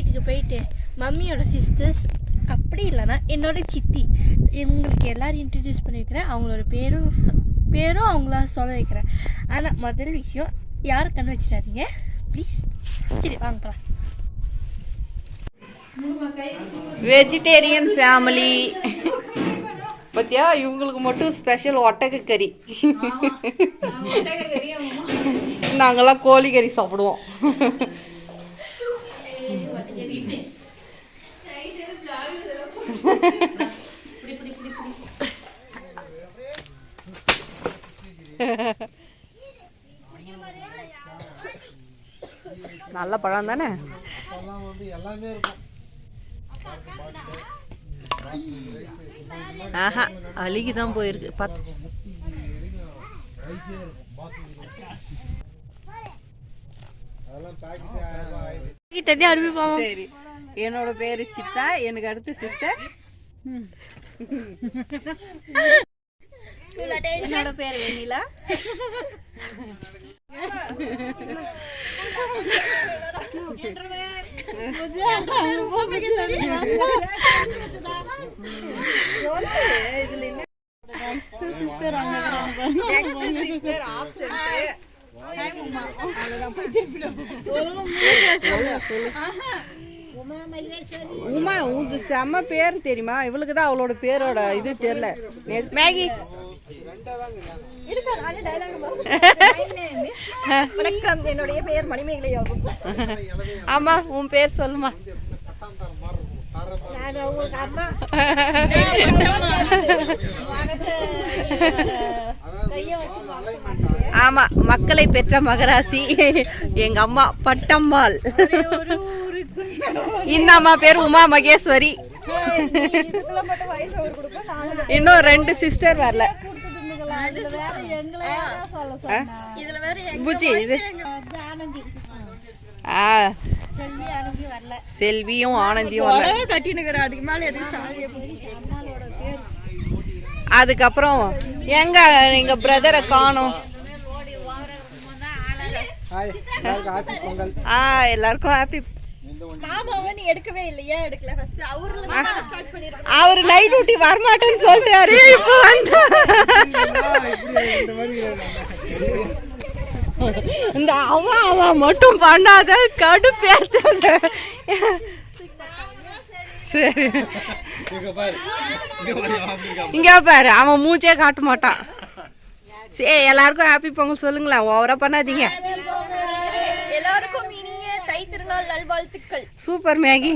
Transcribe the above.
வீட்டுக்கு போயிட்டு மம்மியோட சிஸ்டர்ஸ் அப்படி இல்லைன்னா என்னோட சித்தி. இவங்களுக்கு எல்லாரும் இன்ட்ரடியூஸ் பண்ணி வைக்கிறேன். அவங்களோட பேரும் பேரும் அவங்கள சொல்ல வைக்கிறேன். ஆனால் முதல் விஷயம் யாரும் கண்ணு வச்சிடாதீங்க? ப்ளீஸ் சரி வாங்க போலாம் வெஜிடேரியன் ஃபேமிலி பத்தியா இவங்களுக்கு மட்டும் ஸ்பெஷல் ஒட்டக கறி நாங்கெல்லாம் கோழி கறி சாப்பிடுவோம். நல்ல பழம் தானே? ஆஹா அழுகி தான் போயிருக்கு பார்த்து கிட்டே அறிவிப்பாங்க சரி என்னோட பேரு சித்தா எனக்கு அடுத்து சிஸ்டர் என்னோட பேர் வெண்ணிலா இதுல என்ன சிஸ்டர் சிஸ்டர் ஆப்சென்ட் உமா உங்க செம்ம பேர் தெரியுமா? இவளுக்கு தான் அவளோட பேரோட இது தெரியல. மேகி. வணக்கம் என்னுடைய பெயர் மணிமேகலை ஆகும். ஆமா உன் பேர் சொல்லுமா. ஆமா மக்களை பெற்ற மகராசி எங்க அம்மா பட்டம்மாள். இந்த அம்மா பேர் உமா மகேஸ்வரி. இன்னும் ரெண்டு சிஸ்டர் வரல. கொடுத்துருந்துக்கலாம் இதுல வேற எங்களை சொல்ல சொன்னா இதுல வேற எங்க புஜி இது. ஆனந்தி ஆ செல்வியும் ஆனந்தியும் வரல. கட்டினுக்கிற அதுக்கு மேல எதுக்கு சாதிய போய் அம்மாவோட பேர்? அதுக்கப்புறம் எங்க எங்க பிரதரை காணோம். ஆ எல்லாருக்கும் ஹாப்பி மாமாவை நீ எடுக்கவே இல்லையா எடுக்கல ஃபர்ஸ்ட் அவர்ல தான் ஸ்டார்ட் பண்ணிருக்கோம் அவர் நைட் டியூட்டி வரமாட்டேன்னு சொல்லிட்டாரு இப்போ வந்து. அவ மட்டும் பண்ணாத கடுப்பேத்தாத சரி. இங்க பாரு. அவன் மூச்சே காட்ட மாட்டான். சரி எல்லாருக்கும் ஹாப்பி பொங்கல் சொல்லுங்களேன் ஓவரா பண்ணாதீங்க. எல்லாருக்கும் இனிய தை திருநாள் நல்வாழ்த்துக்கள். Super Maggi